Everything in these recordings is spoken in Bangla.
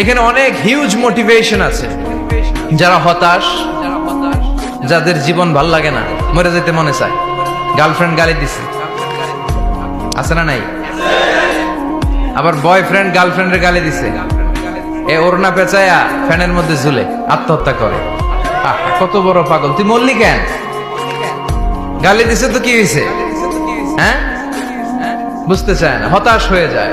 এখানে অনেক হিউজ মোটিভেশন আছে। যারা হতাশ, যাদের জীবন ভালো লাগে না, মরে যেতে মনে চায়। গার্লফ্রেন্ড গালি দিছে। আছে না নাই? আবার বয়ফ্রেন্ড গার্লফ্রেন্ডের গালি দিছে। এ ওড়না পেঁচায়া ফ্যানের মধ্যে ঝুলে আত্মহত্যা করে। কত বড় পাগল। তুই মরলি কেন? গালি দিছে তো কি হয়েছে হ্যাঁ? বুঝতে চায় না, হতাশ হয়ে যায়।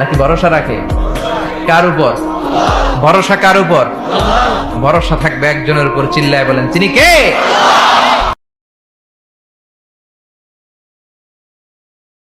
নাকি ভরসা রাখে? কার উপর? ভরসা কার উপর? ভরসা থাকবে একজনের উপর, চিল্লায় বলেন, তিনি কে?